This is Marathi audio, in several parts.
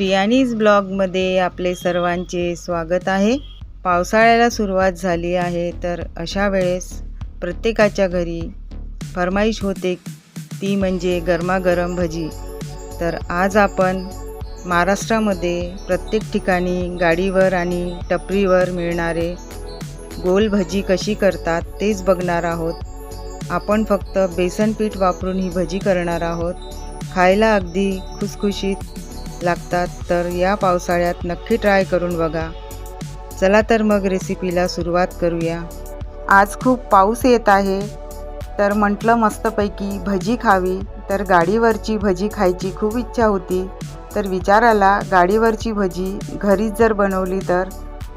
प्रियानीज ब्लॉगमध्ये आपले सर्वांचे स्वागत आहे. पावसाळ्याला सुरुवात झाली आहे तर अशा वेळेस प्रत्येकाच्या घरी फरमाईश होते ती म्हणजे गरमागरम भजी. तर आज आपण महाराष्ट्रामध्ये प्रत्येक ठिकाणी गाडीवर आणि टपरीवर मिळणारे गोल भजी कशी करतात तेच बघणार आहोत. आपण फक्त बेसन पीठ वापरून ही भजी करणार आहोत. खायला अगदी खुसखुशीत लागतात तर या पावसाळ्यात नक्की ट्राय करून बघा. चला तर मग रेसिपीला सुरुवात करूया. आज खूप पाऊस येत आहे तर म्हटलं मस्तपैकी भजी खावी. तर गाडीवरची भजी खायची खूप इच्छा होती तर विचाराला गाडीवरची भजी घरीच जर बनवली तर.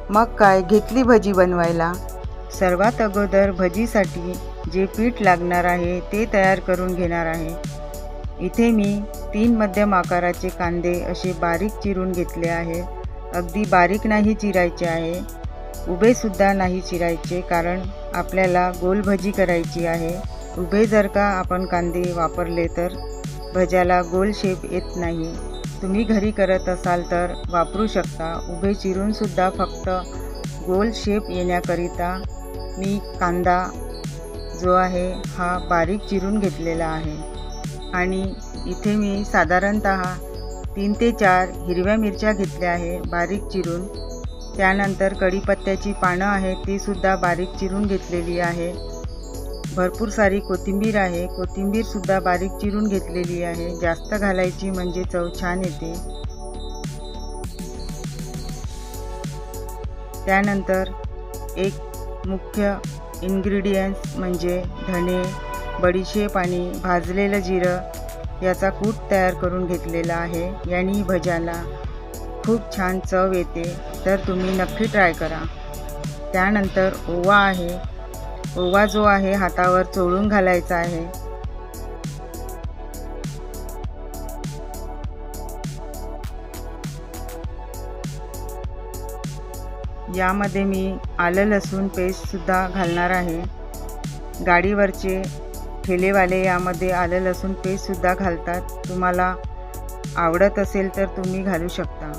मग काय घेतली भजी बनवायला. सर्वात अगोदर भजीसाठी जे पीठ लागणार आहे ते तयार करून घेणार आहे. इथे मी तीन मध्यम आकाराचे कांदे असे बारीक चिरून घेतले आहे. अगदी बारीक नाही चिरायचे आहे. उभेसुद्धा नाही चिरायचे कारण आपल्याला गोल भजी करायची आहे. उभे जर का आपण कांदे वापरले तर भज्याला गोल शेप येत नाही. तुम्ही घरी करत असाल तर वापरू शकता. उभे चिरूनसुद्धा फक्त गोल शेप येण्याकरिता मी कांदा जो आहे हा बारीक चिरून घेतलेला आहे. आणि इथे मी साधारणत तीन ते चार हिरव्या मिरच्या घेतल्या आहे बारीक चिरून. त्यानंतर कढीपत्त्याची पानं आहेत तीसुद्धा बारीक चिरून घेतलेली आहे. भरपूर सारी कोथिंबीर आहे कोथिंबीरसुद्धा बारीक चिरून घेतलेली आहे. जास्त घालायची म्हणजे चव छान येते. त्यानंतर एक मुख्य इन्ग्रेडियंट्स म्हणजे धणे बडीशेप आणि भाजलेलं जिरं याचा कूट तयार करून घेतलेला आहे. यांनी भज्याला खूप छान चव येते तर तुम्ही नक्की ट्राय करा. त्यानंतर ओवा आहे. ओवा जो आहे हातावर चोळून घालायचा आहे. यामध्ये मी आलं लसूण पेस्टसुद्धा घालणार आहे. गाडीवरचे ठेलेवाले यामध्ये आलं लसूण पेस्टसुद्धा घालतात. तुम्हाला आवडत असेल तर तुम्ही घालू शकता.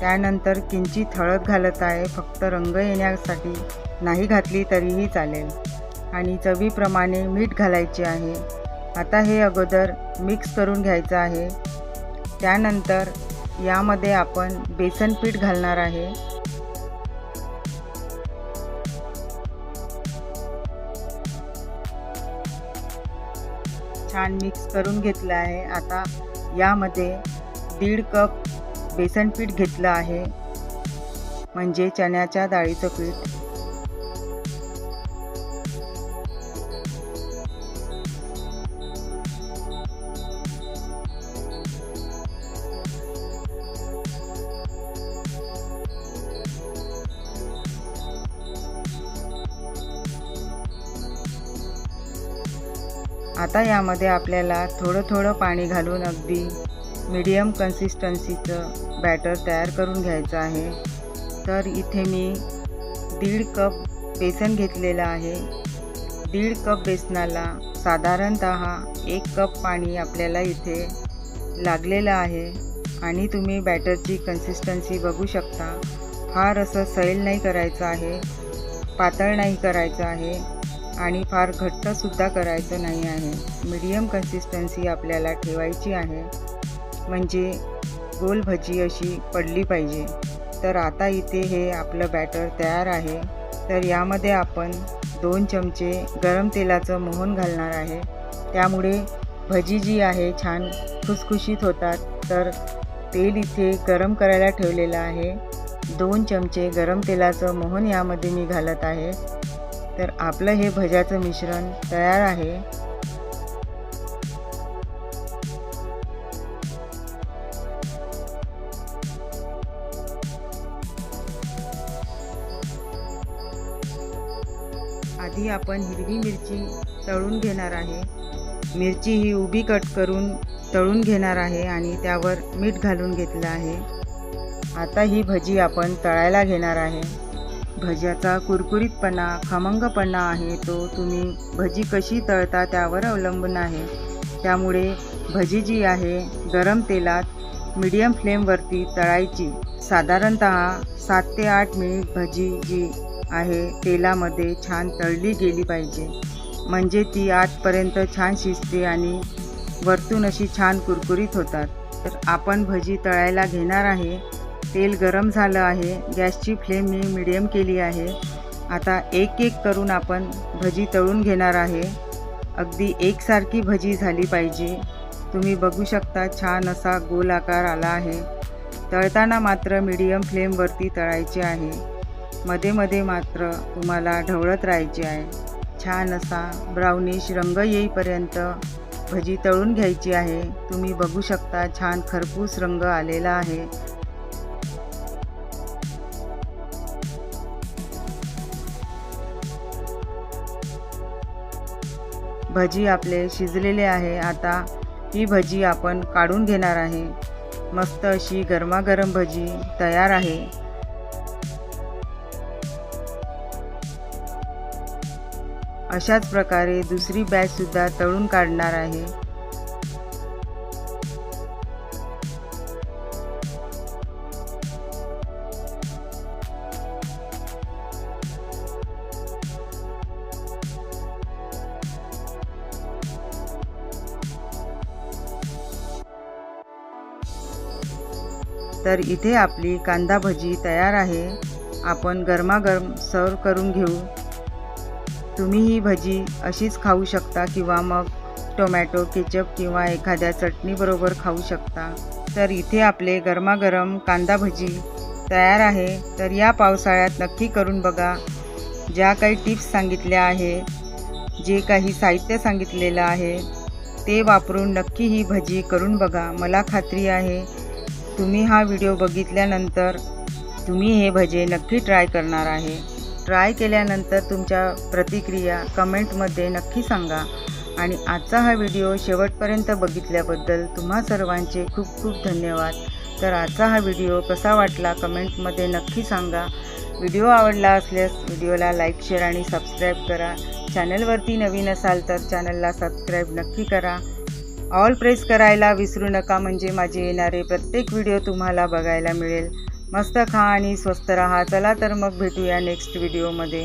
त्यानंतर किंचित हळद घालत आहे. फक्त रंग येण्यासाठी नाही घातली तरीही चालेल. आणि चवीप्रमाणे मीठ घालायचे आहे. आता हे अगोदर मिक्स करून घ्यायचं आहे. त्यानंतर यामध्ये आपण बेसन पीठ घालणार आहे. छान मिक्स करून घेतलं आहे. आता यामध्ये दीड कप बेसन पीठ घेतलं आहे. म्हणजे चण्याच्या डाळीचं पीठ. आता यामध्ये आपल्याला थोडं थोडं पाणी घालून अगदी मीडियम कन्सिस्टन्सीचं बॅटर तयार करून घ्यायचं आहे. तर इथे मी दीड कप बेसन घेतलेलं आहे. दीड कप बेसनाला साधारणत एक कप पाणी आपल्याला इथे लागलेलं आहे आणि तुम्ही बॅटरची कन्सिस्टन्सी बघू शकता. फार असं सैल नाही करायचं आहे पातळ नाही करायचं आहे. आणि फार घट्टसुद्धा करायचं नाही आहे. मीडियम कन्सिस्टन्सी आपल्याला ठेवायची आहे. म्हणजे गोल भजी अशी पडली पाहिजे. तर आता इथे हे आपलं बॅटर तयार आहे. तर यामध्ये आपण दोन चमचे गरम तेलाचं मोहन घालणार आहे. त्यामुळे भजी जी आहे छान खुसखुशीत होतात. तर तेल इथे गरम करायला ठेवलेलं आहे. दोन चमचे गरम तेलाचं मोहन यामध्ये मी घालत आहे. तर आपलं हे भज्याचं मिश्रण तयार आहे. आधी आपण हिरवी मिरची तळून घेणार आहे. मिरची ही उभी कट करून तळून घेणार आहे आणि त्यावर मीठ घालून घेतलं आहे. आता ही भजी आपण तळायला घेणार आहे. भज्याचा कुरकुरीतपणा खमंगपणा आहे तो तुम्ही भजी कशी तळता त्यावर अवलंबून आहे. त्यामुळे भजी जी आहे गरम तेलात मीडियम फ्लेमवरती तळायची. साधारणत सात ते आठ मिनिट भजी जी आहे तेलामध्ये छान तळली गेली पाहिजे. म्हणजे ती आतपर्यंत छान शिजते आणि वरतून अशी छान कुरकुरीत होतात. तर आपण भजी तळायला घेणार आहे. तेल गरम झालं आहे. गॅसची फ्लेम मी मिडियम केली आहे. आता एक एक करून आपण भजी तळून घेणार आहे. अगदी एकसारखी भजी झाली पाहिजे. तुम्ही बघू शकता छान असा गोल आकार आला आहे. तळताना मात्र मीडियम फ्लेमवरती तळायचे आहे. मध्ये मध्ये मात्र तुम्हाला ढवळत राहायचे आहे. छान असा ब्राउनिश रंग येईपर्यंत भजी तळून घ्यायची आहे. तुम्ही बघू शकता छान खरपूस रंग आलेला आहे. भजी आपले शिजलेले आहे. आता ही भजी आपण काढून घेणार आहे. मस्त अशी गरमागरम भजी तयार आहे. अशाच प्रकारे दुसरी बॅचसुद्धा तळून काढणार आहे. तर इथे आपली कांदा भजी तयार आहे. आपण गरमागरम सर्व करून घेऊ. तुम्ही ही भजी अशीच खाऊ शकता किंवा मग टोमॅटो केचप किंवा एखाद्या चटणीबरोबर खाऊ शकता. तर इथे आपले गरमागरम कांदा भजी तयार आहे. तर या पावसाळ्यात नक्की करून बघा. ज्या काही टिप्स सांगितल्या आहे जे काही साहित्य सांगितलेलं आहे ते वापरून नक्की ही भजी करून बघा. मला खात्री आहे तुम्ही हा व्हिडिओ बघितल्यानंतर तुम्ही हे भजे नक्की ट्राय करणार आहे. ट्राय केल्यानंतर तुमच्या प्रतिक्रिया कमेंटमध्ये नक्की सांगा. आणि आजचा हा व्हिडिओ शेवटपर्यंत बघितल्याबद्दल तुम्हा सर्वांचे खूप खूप धन्यवाद. तर आजचा हा व्हिडिओ कसा वाटला कमेंटमध्ये नक्की सांगा. व्हिडिओ आवडला असल्यास व्हिडिओला लाईक शेअर आणि सबस्क्राईब करा. चॅनलवरती नवीन असाल तर चॅनलला सबस्क्राईब नक्की करा. ऑल प्रेस करायला विसरू नका म्हणजे माझे येणारे प्रत्येक व्हिडिओ तुम्हाला बघायला मिळेल. मस्त खा आणि स्वस्त रहा. चला तर मग भेटूया नेक्स्ट व्हिडिओमध्ये